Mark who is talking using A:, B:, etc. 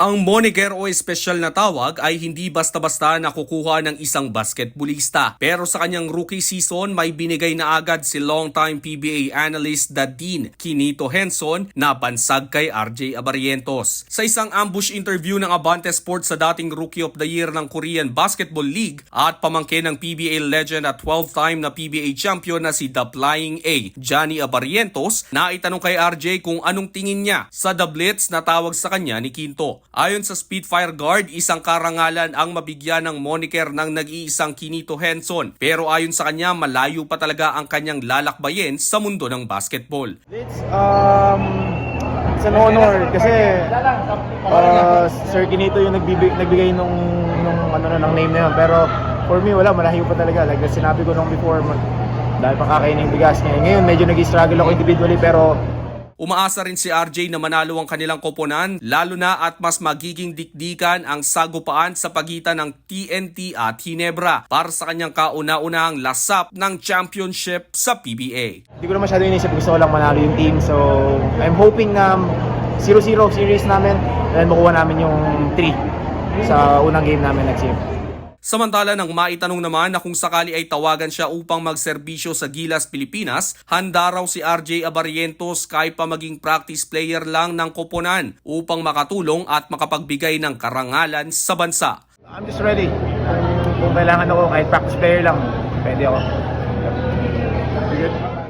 A: Ang moniker o espesyal na tawag ay hindi basta-basta nakukuha ng isang basketballista. Pero sa kanyang rookie season, may binigay na agad si longtime PBA analyst the Dean Kinito Henson na bansag kay RJ Abarientos. Sa isang ambush interview ng Abante Sports sa dating Rookie of the Year ng Korean Basketball League at pamangkin ng PBA legend at 12-time na PBA champion na si The Flying A, Johnny Abarientos, na itanong kay RJ kung anong tingin niya sa The Blitz na tawag sa kanya ni Quinto. Ayon sa Spitfire Guard, isang karangalan ang mabigyan ng moniker ng nag-iisang Kinito Henson. Pero ayon sa kanya, malayo pa talaga ang kanyang lalakbayin sa mundo ng basketball.
B: It's, um, it's an honor kasi uh, Sir Kinito yung nagbibig, nagbigay nung, nung ano na, ng name na yun. Pero for me, wala, malayo pa talaga. Like sinabi ko nung before, dahil pakakain ng bigas ngayon. Ngayon, medyo nag-struggle ako individually pero
A: Umaasa rin si RJ na manalo ang kanilang koponan lalo na at mas magiging dikdikan ang sagupaan sa pagitan ng TNT at Hinebra para sa kanyang kauna-unahang lasap ng championship sa PBA.
B: hindi ko na masyado inisip. Gusto ko lang manalo yung team. So, I'm hoping na 0-0 series namin and makuha namin yung 3 sa unang game namin next year.
A: Samantala nang maitanong naman na kung sakali ay tawagan siya upang magserbisyo sa Gilas, Pilipinas, handa raw si RJ Abarientos kahit pa maging practice player lang ng koponan upang makatulong at makapagbigay ng karangalan sa bansa.
B: I'm just ready. Kung, kailangan ako, kahit practice player lang, pwede ako. Good.